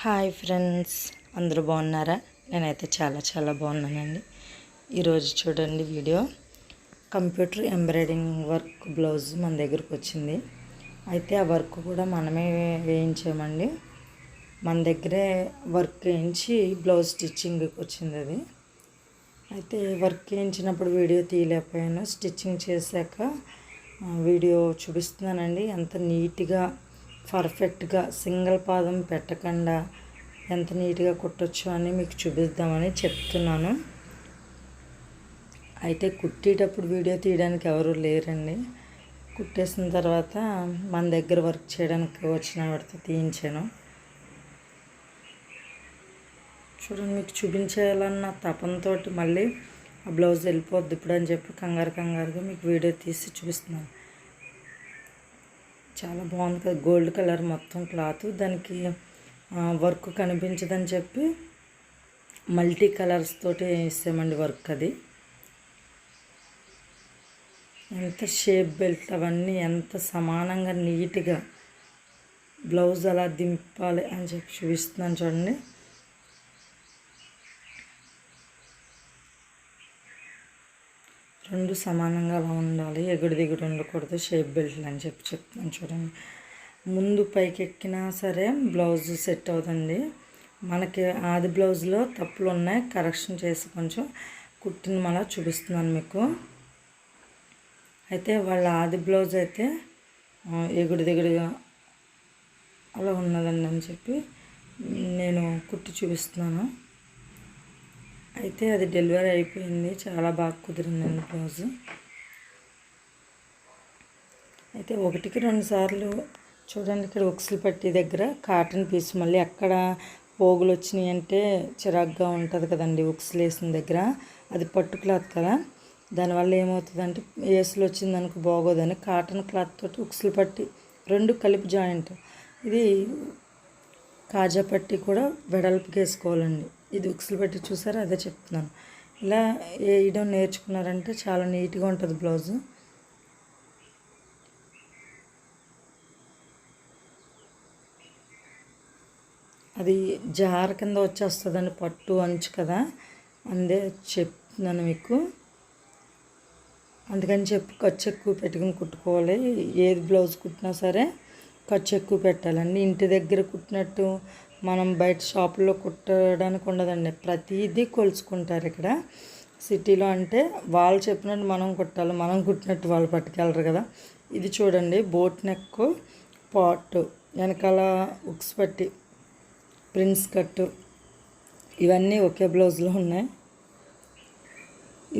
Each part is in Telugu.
హాయ్ ఫ్రెండ్స్ అందరూ బాగున్నారా? నేనైతే చాలా చాలా బాగున్నానండి. ఈరోజు చూడండి video. Computer embroidering work blouse మన దగ్గరకు వచ్చింది. అయితే ఆ వర్క్ కూడా మనమే వేయించామండి. మన దగ్గరే వర్క్ వేయించి బ్లౌజ్ స్టిచ్చింగ్కి వచ్చింది అది. అయితే వర్క్ వేయించినప్పుడు వీడియో తీయలేకపోయాను. స్టిచ్చింగ్ చేశాక వీడియో చూపిస్తున్నానండి. ఎంత నీట్గా పర్ఫెక్ట్గా సింగిల్ పాదం పెట్టకుండా ఎంత నీట్గా కుట్టచ్చు అని మీకు చూపిద్దామని చెప్తున్నాను. అయితే కుట్టేటప్పుడు వీడియో తీయడానికి ఎవరు లేరండి. కుట్టేసిన తర్వాత మన దగ్గర వర్క్ చేయడానికి వచ్చిన వాడితో తీయించాను. చూడండి మీకు చూపించేయాలన్న తపంతో మళ్ళీ ఆ బ్లౌజ్ వెళ్ళిపోద్ది ఇప్పుడు అని చెప్పి కంగారు కంగారుగా మీకు వీడియో తీసి చూపిస్తున్నాను. చాలా బాగుంది కదా గోల్డ్ కలర్ మొత్తం క్లాత్. దానికి వర్క్ కనిపించదని చెప్పి మల్టీ కలర్స్ తోటి వేసామండి వర్క్ అది. ఎంత షేప్ బెల్ట్ అవన్నీ ఎంత సమానంగా నీట్గా బ్లౌజ్ అలా దింపాలి అని చెప్పి చూపిస్తున్నాను చూడండి. రెండు సమానంగా అలా ఉండాలి. ఎగుడు దిగుడు ఉండకూడదు. షేప్ బెల్ట్లు అని చెప్పి చెప్తున్నాను చూడండి. ముందు పైకి ఎక్కినా సరే బ్లౌజ్ సెట్ అవుతుంది. మనకి ఆది బ్లౌజ్లో తప్పులు ఉన్నాయి. కరెక్షన్ చేసి కొంచెం కుట్టిన మళ్ళా చూపిస్తున్నాను మీకు. అయితే వాళ్ళ ఆది బ్లౌజ్ అయితే ఎగుడు దిగుడుగా అలా ఉన్నదండి అని చెప్పి నేను కుట్టి చూపిస్తున్నాను. అయితే అది డెలివరీ అయిపోయింది. చాలా బాగా కుదిరిందండి బ్లౌజ్ అయితే ఒకటికి రెండు సార్లు చూడండి ఇక్కడ ఉక్సులు పట్టి దగ్గర కాటన్ పీస్. మళ్ళీ అక్కడ పోగులు వచ్చినాయి అంటే చిరాగ్గా ఉంటుంది కదండి ఉక్సులు వేసిన దగ్గర. అది పట్టు క్లాత్ కదా. దానివల్ల ఏమవుతుందంటే ఏసులు వచ్చింది అనుకో బాగోదని కాటన్ క్లాత్ తోటి ఉక్సులు పట్టి రెండు కలిపి జాయింట్. ఇది కాజా పట్టి కూడా వెడల్పుకి వేసుకోవాలండి. ఇది ఉక్సులు పెట్టి చూసారా? అదే చెప్తున్నాను. ఇలా వేయడం నేర్చుకున్నారంటే చాలా నీట్గా ఉంటుంది బ్లౌజు. అది జార కింద వచ్చేస్తుందని పట్టు అంచు కదా? అందే చెప్తున్నాను మీకు. అందుకని చెప్పి ఖర్చు ఎక్కువ పెట్టుకుని కుట్టుకోవాలి. ఏది బ్లౌజ్ కుట్టినా సరే ఖర్చు ఎక్కువ పెట్టాలండి. ఇంటి దగ్గర కుట్టినట్టు మనం బయట షాపుల్లో కుట్టడానికి ఉండదండి. ప్రతిదీ కొలుచుకుంటారు ఇక్కడ. సిటీలో అంటే వాళ్ళు చెప్పినట్టు మనం కుట్టాలి మనం కుట్టినట్టు వాళ్ళు పట్టుకెళ్ళరు కదా. ఇది చూడండి బోట్ నెక్ పాట్ వెనకాల ఉక్స్ పట్టి ప్రిన్స్ కట్టు ఇవన్నీ ఒకే బ్లౌజ్లో ఉన్నాయి.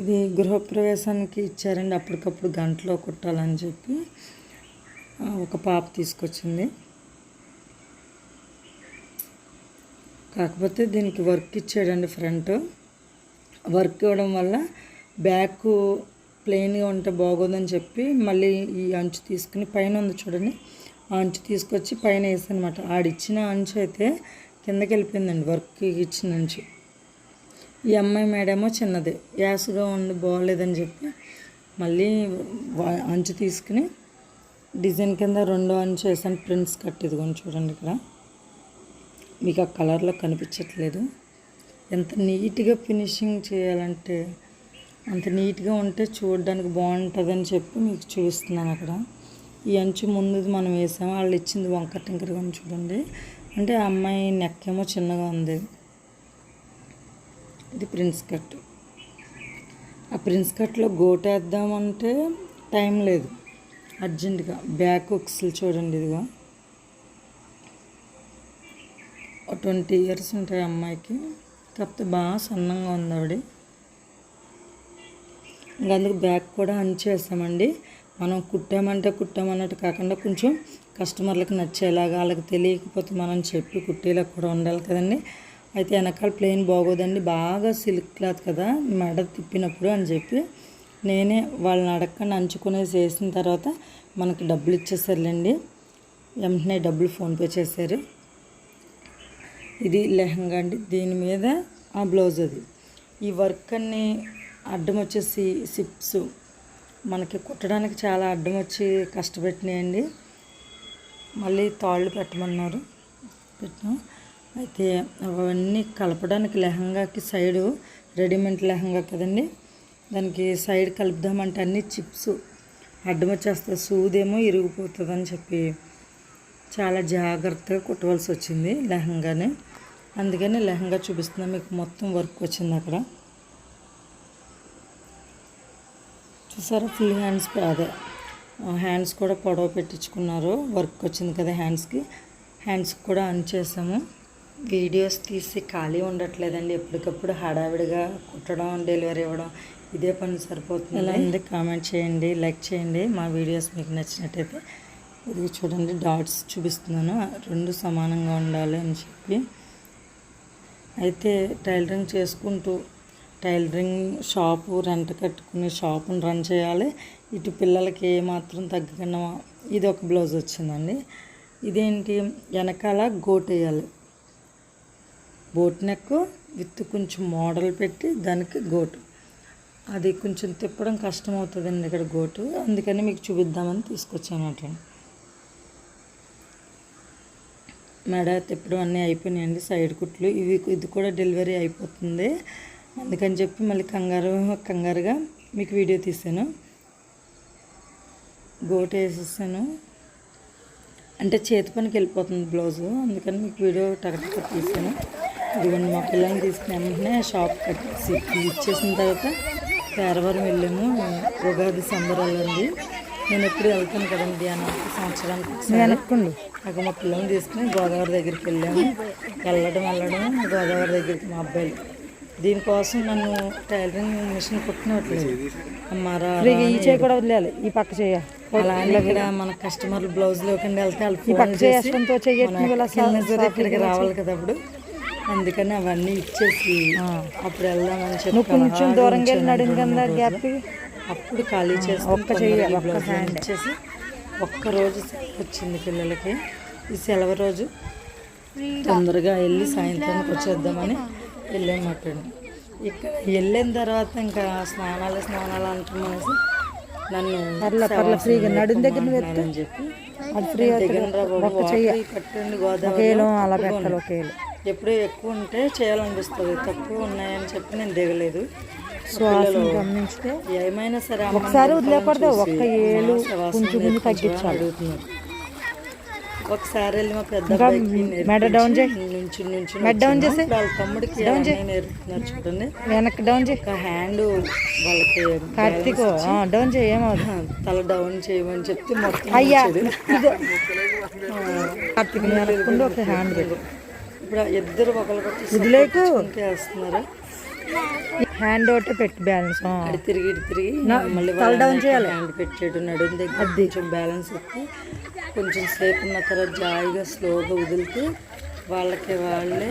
ఇది గృహప్రవేశానికి ఇచ్చారండి. అప్పటికప్పుడు గంటలో కుట్టాలని చెప్పి ఒక పాప తీసుకొచ్చింది. కాకపోతే దీనికి వర్క్ ఇచ్చాడండి ఫ్రంట్. వర్క్ ఇవ్వడం వల్ల బ్యాక్ ప్లెయిన్గా ఉంటే బాగోదని చెప్పి మళ్ళీ ఈ అంచు తీసుకుని పైన ఉంది చూడండి. ఆ అంచు తీసుకొచ్చి పైన వేసానమాట. ఆడిచ్చిన అంచు అయితే కిందకి వెళ్ళిపోయిందండి వర్క్ ఇచ్చిన అంచు. ఈ అమ్మాయి మేడమో చిన్నది. యాసుగా ఉండి బాగోలేదని చెప్పి మళ్ళీ అంచు తీసుకుని డిజైన్ కింద రెండో అంచు వేసాను. ప్రింట్స్ కట్ ఇదిగోండి చూడండి ఇక్కడ. మీకు ఆ కలర్లో కనిపించట్లేదు. ఎంత నీట్గా ఫినిషింగ్ చేయాలంటే అంత నీట్గా ఉంటే చూడడానికి బాగుంటుందని చెప్పి మీకు చూపిస్తున్నాను అక్కడ. ఈ అంచు ముందుది మనం వేసాము? వాళ్ళు ఇచ్చింది వంకర టింకరగా చూడండి. అంటే ఆ అమ్మాయి నెక్ ఏమో చిన్నగా ఉంది. ఇది ప్రిన్స్ కట్. ఆ ప్రిన్స్ కట్లో గోటేద్దామంటే టైం లేదు. అర్జెంటుగా బ్యాక్ ఉక్స్లు చూడండి ఇదిగో ఒక ట్వంటీ ఇయర్స్ ఉంటాయి అమ్మాయికి. కాకపోతే బాగా సన్నంగా ఉంది ఆవిడ. ఇంకా అందుకు బ్యాక్ కూడా అంచేస్తామండి మనం కుట్టామంటే కుట్టామన్నట్టు కాకుండా కొంచెం కస్టమర్లకు నచ్చేలాగా వాళ్ళకి తెలియకపోతే మనం చెప్పి కుట్టేలా కూడా ఉండాలి కదండి. అయితే వెనకాల ప్లెయిన్ బాగోదండి. బాగా సిల్క్ క్లాత్ కదా మెడ తిప్పినప్పుడు అని చెప్పి నేనే వాళ్ళని అడగకుండా అంచుకునేసి వేసిన తర్వాత మనకి డబ్బులు ఇచ్చేసారులేండి. వెంటనే డబ్బులు ఫోన్పే చేశారు. ఇది లెహంగా అండి. దీని మీద ఆ బ్లౌజ్ అది. ఈ వర్క్ అన్ని అడ్డం వచ్చేసి సిప్స్. మనకి కుట్టడానికి చాలా అడ్డం వచ్చి కష్టపెట్టినాయండి. మళ్ళీ తాళ్ళు పెట్టమన్నారు. పెట్టాం అయితే అవన్నీ కలపడానికి లెహంగాకి సైడు రెడీమేడ్ లెహంగా కదండి. దానికి సైడ్ కలుపుదామంటే అన్ని చిప్స్. అడ్డం వచ్చేస్తుంది సూదేమో ఇరిగిపోతుందని చెప్పి చాలా జాగ్రత్తగా కుట్టవలసి వచ్చింది లెహంగాని. అందుకని లెహంగా చూపిస్తున్నా మీకు మొత్తం వర్క్ వచ్చింది అక్కడ. చూసారా ఫుల్ హ్యాండ్స్ అదే హ్యాండ్స్ కూడా పొడవ పెట్టించుకున్నారు. వర్క్ వచ్చింది కదా హ్యాండ్స్కి. హ్యాండ్స్కి కూడా ఆన్ చేసాము. వీడియోస్ తీసి ఖాళీ ఉండట్లేదండి. ఎప్పటికప్పుడు హడావిడిగా కుట్టడం డెలివరీ ఇవ్వడం ఇదే పని సరిపోతుంది ఎలా కామెంట్ చేయండి లైక్ చేయండి. మా వీడియోస్ మీకు నచ్చినట్టయితే ఇది చూడండి డాట్స్ చూపిస్తున్నాను. రెండు సమానంగా ఉండాలి అని చెప్పి. అయితే టైలరింగ్ చేసుకుంటూ టైలరింగ్ షాపు రెంట్ కట్టుకుని షాపును రన్ చేయాలి. ఇటు పిల్లలకి ఏమాత్రం తగ్గకుండా ఇది ఒక బ్లౌజ్ వచ్చిందండి. ఇదేంటి? వెనకాల గోట్ వేయాలి. బోట్ నెక్ విత్ కొంచెం మోడల్ పెట్టి దానికి గోటు. అది కొంచెం తిప్పడం కష్టం అవుతుందండి ఇక్కడ గోటు. అందుకని మీకు చూపిద్దామని తీసుకొచ్చాను అటండి. మెడ తిప్పడం అన్నీ అయిపోయినాయండి సైడ్ కుట్లు. ఇవి ఇది కూడా డెలివరీ అయిపోతుంది. అందుకని చెప్పి మళ్ళీ కంగారు కంగారుగా మీకు వీడియో తీసాను. గోట వేసేసాను. అంటే చేతి పనికి వెళ్ళిపోతుంది బ్లౌజు. అందుకని మీకు వీడియో టగటగా తీసాను. ఇదిగోండి మా పిల్లల్ని తీసుకుని వెంటనే షాప్ కట్టేసి ఇచ్చేసిన తర్వాత పేరవరం వెళ్ళాము. ఉగాది సంబరాలు ఉంది నేను ఎప్పుడు వెళ్తాను కదండి ధ్యానానికి సంవత్సరానికి. వెనక్కండి. నాకు మా పిల్లల్ని తీసుకుని గోదావరి దగ్గరికి వెళ్ళాము. వెళ్ళడం వెళ్ళడం గోదావరి దగ్గరికి మా అబ్బాయిలు. దీనికోసం నన్ను టైలరింగ్ మిషన్ కుట్టినట్లేదు అమ్మారా ఈ చేయి కూడా వదిలేయాలి. ఈ పక్క చేయ. అలా అని ఇక్కడ మన కస్టమర్ బ్లౌజ్లోకి వెళ్తే వాళ్ళు కింద ఇక్కడికి రావాలి కదా అప్పుడు. అందుకని అవన్నీ ఇచ్చేసి అప్పుడు వెళ్దామని చెప్పి కొంచెం అలాగే దూరంగా వెళ్ళి ఉంచాను నడుము రెండు కింద గ్యాప్. అప్పుడు ఖాళీ చేసి ఒక్క చెయ్యి, ఒక్క బ్లౌజ్ హ్యాండ్. ఇచ్చేసి ఒక్క రోజు సెలవు వచ్చింది పిల్లలకి. ఈ సెలవు రోజు తొందరగా వెళ్ళి సాయంత్రానికి వచ్చేద్దామని వెళ్ళామటండి ఇక్కడ వెళ్ళిన తర్వాత ఇంకా స్నానాలు స్నానాలు అంటున్నాసి నన్ను ఫ్రీగా నడుం దగ్గర. అని చెప్పి అది ఫ్రీ కట్టండి గోదావరి ఒకేలో అలా పెట్టాలి ఒకేలో. ఎప్పుడూ ఎక్కువ ఉంటే చేయాలనిపిస్తుంది తక్కువ ఉన్నాయని చెప్పి నేను దిగలేదు. శ్వాసను గమనించితే ఏమైనా సరే ఒకసారి వదిలేకూడదు ఒక్క శ్వాస కొంచెం కొంచెం తగ్గించాలి. ఒకసారి వెళ్ళి మా పెద్ద మెడ డౌన్. నుంచి నుంచి మెడ డౌన్ చేసి. వాళ్ళ తమ్ముడికి అవన్నీ నేర్పుతున్నారు చూడండి. వెనక్కి డౌన్ చేయి. హ్యాండ్ వాళ్ళకి కార్తీక్ డౌన్ చేయి ఏమవుతుంది తల డౌన్ చేయమని చెప్తే మొత్తం అయ్యా కార్తీక్ వెనక్కుండా ఒక హ్యాండ్ ఇప్పుడు ఇద్దరు ఒకరికొకరు వదిలేకు. చేసుకున్నారు హ్యాండ్ ఒకటి పెట్టి బ్యాలెన్స్. అడి తిరిగి ఇటు తిరిగి మళ్ళీ తల డౌన్ చేయాలి. హ్యాండ్ పెట్టాడు నడుము దగ్గర కొంచెం బ్యాలెన్స్ ఎక్కి కొంచెం సేపు ఉన్న తర్వాత జాయిగా స్లోగా వదిలితే వాళ్ళకి వాళ్ళే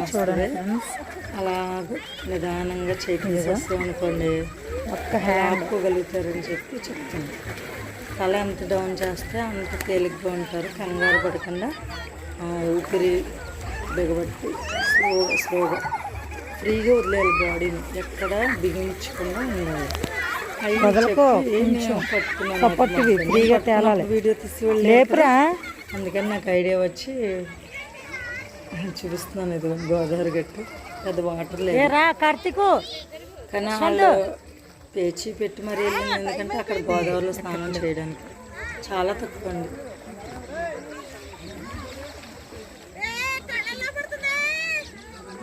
వస్తుంది. అలా నిదానంగా చేసేస్తాం అనుకోండి. ఒక్క అలా ఆపుకోగలుగుతారని చెప్పి చెప్తాను. తల ఎంత డౌన్ చేస్తే అంత తేలిగ్గా ఉంటారు. కంగారు పడకుండా ఊపిరి బిగబట్టి స్లో స్లోగా ఫ్రీగా వదిలేయాలి బాడీని. ఎక్కడ బిగించకుండా ఉండాలి. పట్టుకున్నాను ఫ్రీగా తేలాలి. వీడియో తీసి లేపురా. అందుకని నాకు ఐడియా వచ్చి చూపిస్తున్నాను ఇది గోదావరి గట్టు. పెద్ద వాటర్ లేదు. కార్తీక్. కానీ వాళ్ళు పేచి పెట్టి మరీ వెళ్ళింది ఎందుకంటే అక్కడ గోదావరిలో స్నానం చేయడానికి. చాలా తక్కువ అండి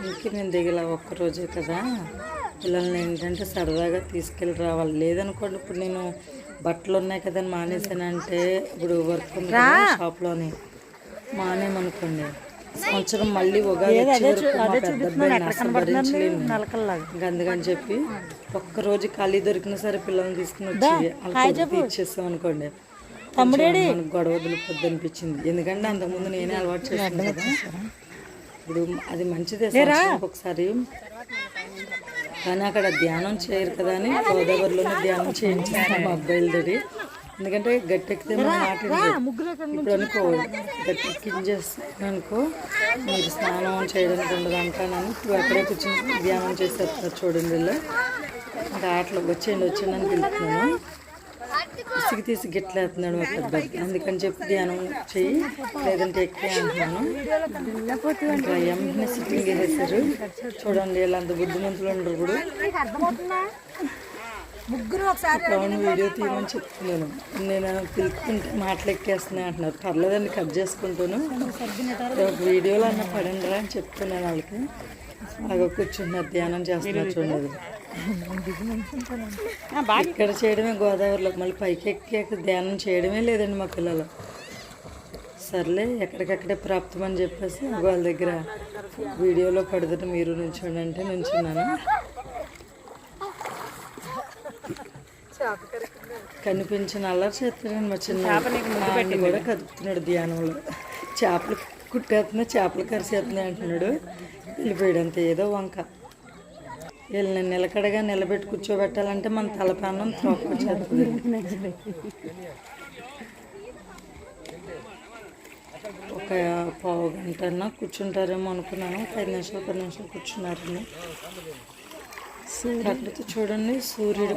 ఇంక నేను దిగల ఒక్కరోజే కదా. పిల్లల్ని ఏంటంటే సరదాగా తీసుకెళ్ళి రావాలి. లేదనుకోండి ఇప్పుడు నేను బట్టలు ఉన్నాయి కదా అని మానేసానంటే ఇప్పుడు వర్క్ ఉంది షాప్లోని మానేమనుకోండి సంవత్సరం మళ్ళీ ఉగాది ఇంకా అందుకని చెప్పి ఒక్క రోజు ఖాళీ దొరికినా సరే పిల్లల్ని తీసుకుని వచ్చి ఇచ్చేస్తాం అనుకోండి. తమ్ముడేడి? గొడవ వదిలిపోద్ది అనిపించింది. ఎందుకంటే అంతకుముందు నేనే అలవాటు చేశాను కదా. ఇప్పుడు అది మంచిదే ఒకసారి. కానీ అక్కడ ధ్యానం చేయరు కదా అని గోదావరిలోనే ధ్యానం చేయించేస్తాను మా అబ్బాయిలతోటి. ఎందుకంటే గట్టెక్కితే మన మాట. ఇప్పుడు అనుకో గట్టెక్కించేస్తాను అనుకో మీరు స్నానం చేయడానికి ఉండదు అంటానని ఇప్పుడు అక్కడే కూర్చొని ధ్యానం చేసేస్తారు చూడండి వీళ్ళు. ఇంకా అట్లా వచ్చేయండి వచ్చేయండి అని పిలుస్తున్నాను. ఇసుగు తీసి గిట్లేస్తున్నాడు మా పెద్ద అందుకని చెప్పి ధ్యానం చెయ్యి. లేదంటే ఎక్కే అంటున్నాను. ఇంకా సిట్టింగ్ వేసేసారు చూడండి వీళ్ళంత బుద్ధిమంతులు ఉండరు కూడా. ముగ్గురు ఒకసారి అవును వీడియో తీయమని చెప్తున్నాను. నేను పిలుపుకుంటే మాటలు అంటున్నారు. పర్లేదండి కట్ చేసుకుంటాను. వీడియోలు వీడియోలో అన్న పడండి రా అని చెప్తున్నాను వాళ్ళకి. అలాగ కూర్చున్నారు ధ్యానం చేస్తున్నారు చూడండి. ఇక్కడ చేయడమే గోదావరిలో మళ్ళీ పైకి ఎక్కి ధ్యానం చేయడమే లేదండి మా పిల్లలు. సర్లే ఎక్కడికక్కడే ప్రాప్తం అని చెప్పేసి వాళ్ళ దగ్గర వీడియోలో పడుతుంది మీరు నుంచోండి అంటే నుంచున్నాను. కనిపించిన అల్లరి చేస్తాడండి మా చిన్న కూడా కదుపుతున్నాడు ధ్యానంలో. చేపలు కుట్టేస్తున్నా చేపలు కరిసేస్తున్నాయి అంటున్నాడు. వెళ్ళిపోయాడు అంతే ఏదో వంక. వీళ్ళని నిలకడగా నిలబెట్టి కూర్చోబెట్టాలంటే మన తలపానం త్రోకొచ్చేస్తుంది ఒక పావు గంటన్నా కూర్చుంటారేమో అనుకున్నాను. ఐదు నిమిషాలు పది నిమిషాలు కూర్చున్నారని. ప్రకృతి చూడండి సూర్యుడు.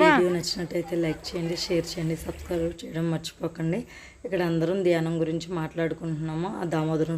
వీడియో నచ్చినట్టయితే లైక్ చేయండి షేర్ చేయండి సబ్స్క్రైబ్ చేయడం మర్చిపోకండి. ఇక్కడ అందరం ధ్యానం గురించి మాట్లాడుకుంటున్నాము. ఆ దామోదరం